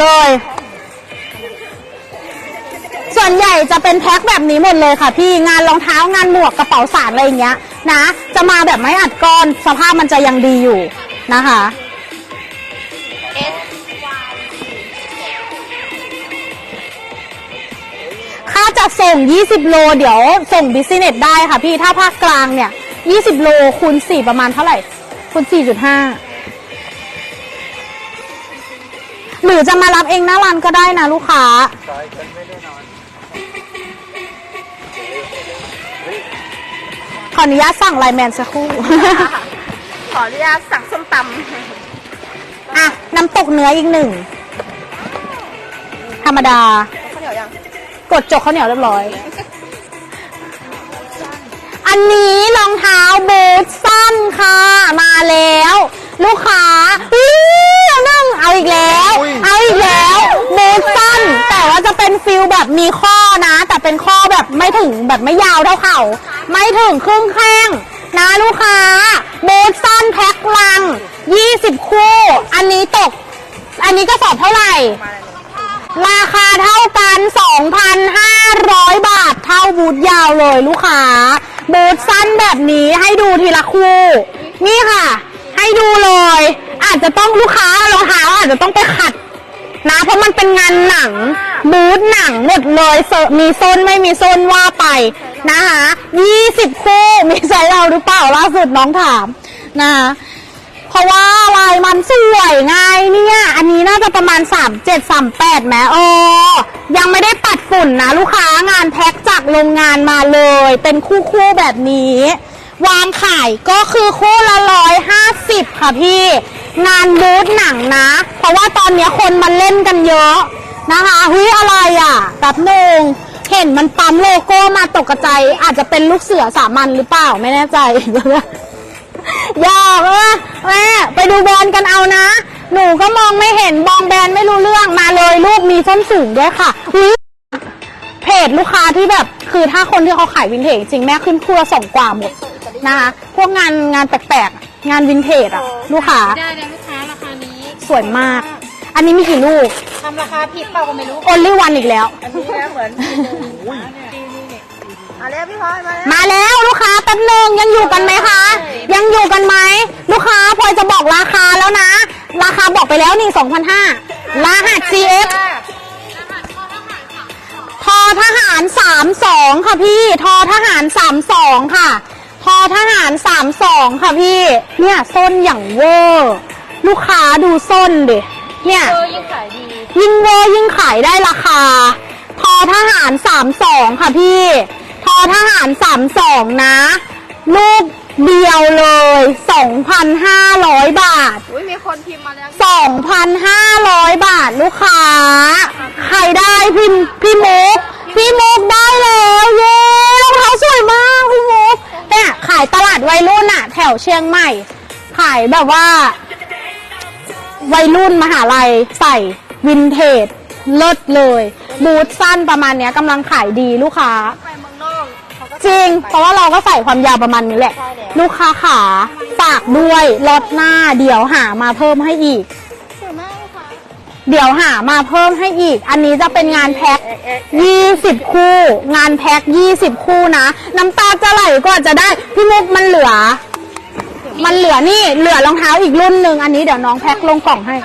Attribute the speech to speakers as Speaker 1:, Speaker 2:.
Speaker 1: เลย ส่วนใหญ่จะเป็นแพ็คแบบนี้หมดเลยค่ะ พี่งานรองเท้างานหมวกกระเป๋าสารอะไรอย่างเงี้ย นะ จะมาแบบไม่อัดก้อนสภาพมันจะยังดีอยู่นะคะ ค่าจะส่ง 20 โล เดี๋ยวส่งบิสเนสได้ค่ะพี่ถ้าภาคกลางเนี่ย 20 โลคูณ4ประมาณเท่าไหร่คูณ4.5 หรือจะมารับเองหน้าร้านก็ได้นะลูกค้า
Speaker 2: ซอยฉันไม่ได้นอน
Speaker 1: ขออนุญาตสั่งไลน์แมนสักครู่
Speaker 3: ขออนุญาตสั่งส้มต
Speaker 1: อะ น้ำตกเนื้ออีกหนึ่ง ธรรมดาำ
Speaker 3: ข้าวเหนียวยัง
Speaker 1: กดจกข้าวเหนียวเรียบร้อย อันนี้รองเท้าบูทสั้นค่ะ มาแล้ว ลูกค้าอื้อนั่งเอาอีกแล้ว เอาอีกแล้วบูทสั้น แต่ว่าจะเป็น ฟิลแบบมีข้อนะ แต่เป็นข้อแบบไม่ถึงแบบไม่ยาวเท่าเข่าไม่ถึงครึ่งแข้งนะลูกค้าบูทสั้นแพ็คลัง 20 คู่ อันนี้ตก อันนี้กระสอบเท่าไหร่ ราคาเท่ากัน 2,500 บาทเท่าบูทยาวเลยลูกค้า บูทสั้นแบบนี้ให้ดูทีละคู่ นี่ค่ะ ให้ดูเลย อาจจะต้องลูกค้ารองเท้าอาจจะต้องไปขัดนะเพราะมันเป็นงานหนัง บูทหนังหมดเลยเซอร์มีโซนไม่มีโซนว่าไปนะคะ20คู่มีไซส์เราหรือเปล่าล่าสุดน้องถามนะคะเพราะว่าลายมันสวยไงเนี่ย อันนี้น่าจะประมาณ 3 7 3 8แม้เออยังไม่ได้ปัดฝุ่นนะ ลูกค้างานแพ็คจากโรงงานมาเลย เป็นคู่คู่ๆแบบนี้ วางขายก็คือคู่ละร้อยห้าสิบค่ะพี่ งานบูธหนังนะ เพราะว่าตอนนี้คนมันเล่นกันเยอะ นะคะเฮ้ยอะไรอะแป๊บหนึ่งเห็นมันปั๊มโลโก้มาตกกระใจายอาจจะเป็นลูกเสือสามัญหรือเปล่าไม่แน่ใจอยากเออแม่ไปดูแบรนด์กันเอานะ หนูก็มองไม่เห็นมองแบรนด์ไม่รู้เรื่องมาเลยรูปมีส้นสูงด้วยค่ะอุ๊ยเพจลูกค้าที่แบบ คือถ้าคนที่เขาขายวินเทจจริงแม่ขึ้นคู่ละสองกว่าหมดนะคะพวกงานงานแปลกๆงานวินเทจอะลูกค้า
Speaker 4: ได้เลยลูกค้าราคานี้
Speaker 1: สวยมาก อันนี้มีกี่ลูก
Speaker 4: ทำราคาผิดเปล่าก็ไม่รู้
Speaker 1: only one อีกแล้ว
Speaker 3: อันนี้นะเหมือนอันนี้พี่พลอยมาแล้ว
Speaker 1: มาแล้วลูกค้าแป๊บหนึงยังอยู่กันไหมคะ ยังอยู่กันไหมลูกค้าพลอยจะบอกราคาแล้วนะ ราคาบอกไปแล้วนี่2,500รหัส CF ทอทหาร32ค่ะพี่ทอทหาร32ค่ะทอทหาร32ค่ะพี่ เนี่ยส้นอย่างเวอร์ ลูกค้าดูส้นดิ เนี่ย
Speaker 4: เออยิ่งขายดี
Speaker 1: ยิ่งเวอร์ยิ่งขายได้ราคา ทอทหาร32ค่ะพี่ ทอทหาร32นะ ลูกเดียวเลย 2,500 บาท
Speaker 3: อุ้ยมีคนพิมพ์มาแล้ว
Speaker 1: 2,500 บาทลูกค้า ใครได้พี่พี่มุกพี่มุกได้แล้วเย้รองเท้าสวยมากพี่มุกเนี่ยขายตลาดวัยรุ่นอะแถวเชียงใหม่ ขายแบบว่า วัยรุ่นมหาลัยใส่วินเทจเลิศเลยบูทสั้นประมาณเนี้ยกำลังขายดีลูกค้า
Speaker 3: ไปเมืองนอกเขาก็
Speaker 1: จริง เพราะว่าเราก็ใส่ความยาวประมาณนี้แหละ
Speaker 3: ใช่แล้ว
Speaker 1: ลูกค้าขาฝากด้วยลดหน้า เดี๋ยวหามาเพิ่มให้อีก
Speaker 3: สวยมากค่ะ
Speaker 1: เดี๋ยวหามาเพิ่มให้อีก อันนี้จะเป็นงานแพ็ค20 คู่ งานแพ็ค20 คู่นะ น้ำตาจะไหลกว่าจะได้ พี่มุกมันเหลือ มันเหลือนี่เหลือรองเท้าอีกรุ่นหนึ่งอันนี้เดี๋ยวน้องแพ็คลงกล่องให้